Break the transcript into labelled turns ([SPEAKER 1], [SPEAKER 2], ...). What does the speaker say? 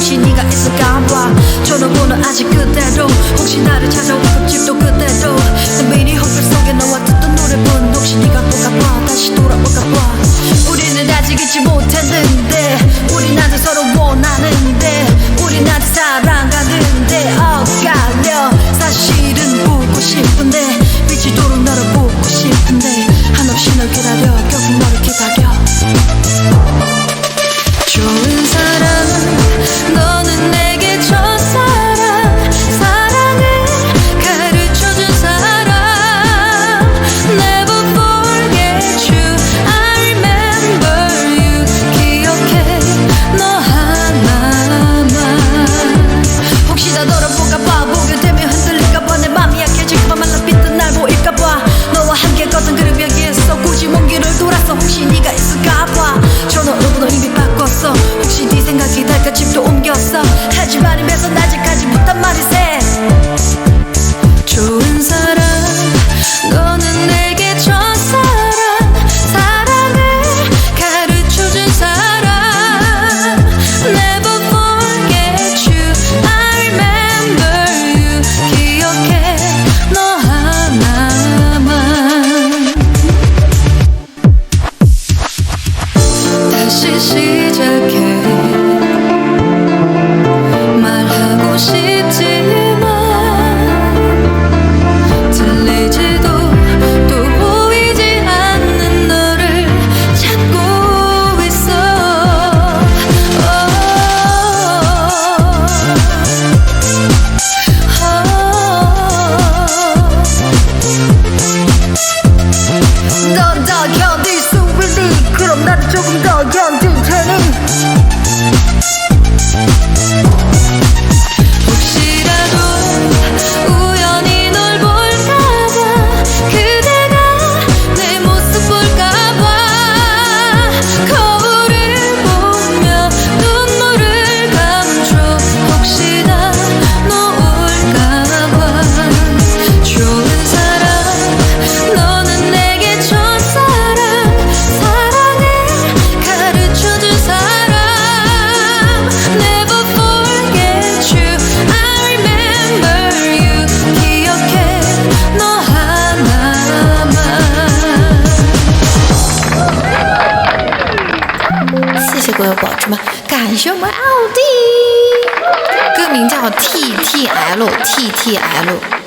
[SPEAKER 1] 혹시 네가 있을까 봐. 전화번호 아직 그대로. 혹시 나를 찾아올 급집도 그대로. 난 매일이 헛글 속에 너와 듣던 노래뿐. 혹시 네가 볼까 봐. 다시 돌아올까 봐. 우리는 아직 잊지 못했는 볼까봐. 보게 되면 흔들릴까봐. 내 맘이 약해질까봐 말라빛던 날 보일까봐. 너와 함께 걷던 그룹 여기에서 굳이 먼 길을 돌아서 혹시 네가 있을까봐. 전화번호 이미 바꿨어. 혹시 네 생각이 날까 집도 옮겼어. 하지만 입에선 아직까지 못한 말이 새 좋은 사람 다시 시작해 感谢我们奥迪，歌名叫 T T L T T L。